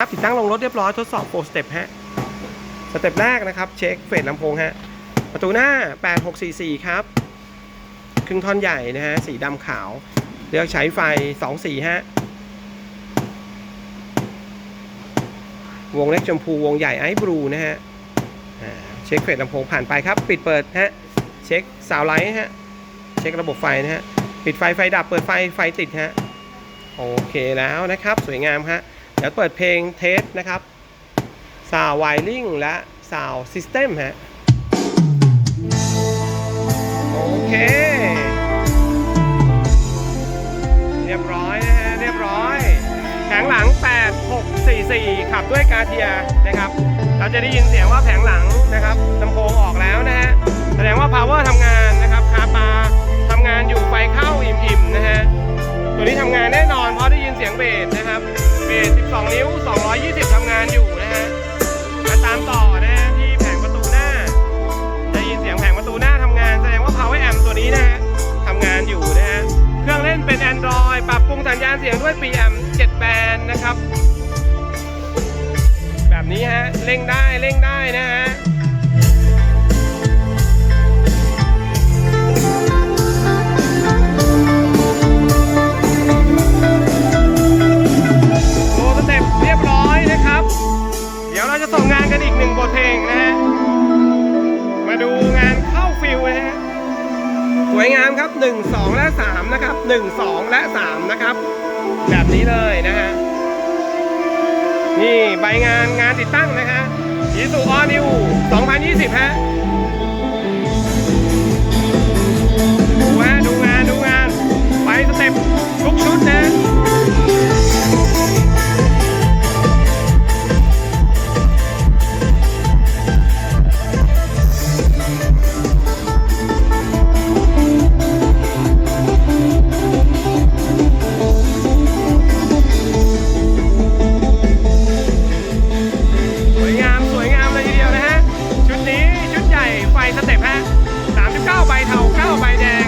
ครับติดตั้งลงรถเรียบร้อยทดสอบโฟสเต็ปฮะ สเต็ปแรกนะครับ เช็คเฟสลำโพงฮะ ประตูหน้า 8644 ครับ ครึ่งท่อนใหญ่นะฮะ สีดำขาว เลือกใช้ไฟ 2 สีฮะ วงเล็กชมพูวงใหญ่ไอซ์บลูนะฮะเช็คเฟสลำโพงผ่านไปครับ ปิดเปิดฮะ เช็คซาวไลท์ฮะ เช็คระบบไฟนะฮะ ปิดไฟไฟดับเปิดไฟไฟติดฮะ โอเคแล้วนะครับ สวยงามฮะ เดี๋ยวเปิดเพลงเทสนะครับซาวไวริงและซาวซิสเต็มฮะ โอเค เรียบร้อยนะฮะ เรียบร้อยแผงหลัง 8644 ขับด้วยกาเทียนะครับ เราจะได้ยินเสียงว่าแผงหลังนะครับลำโพงออกแล้วนะฮะ แสดงว่า power ทำงานนะครับ คาปาทำงานอยู่ไฟเข้าอิ่มๆนะฮะ ตัวนี้ทำงานแน่นอนเพราะได้ยินเสียงเบสนะครับ 12 นิ้ว 220 ทำงานอยู่นะฮะ มาตามต่อนะฮะที่แผงประตูหน้า ได้ยินเสียงแผงประตูหน้าทำงาน แสดงว่า power amp ตัวนี้นะฮะทำงานอยู่นะฮะ เครื่องเล่นเป็น Android ปรับปรุงสัญญาณเสียงด้วย PM 7แบนนะครับ แบบนี้ฮะ เร่งได้ เร่งได้นะฮะ วยงามครับ 1 2 และ 3 นะครับ 1 2 และ 3 นะครับ แบบนี้เลยนะฮะนี่ใบงานงานติดตั้งนะฮะอีสุออนิว 2020 ฮะ ไฟสเต็ปฮะ39 ใบเทา9ใบแดง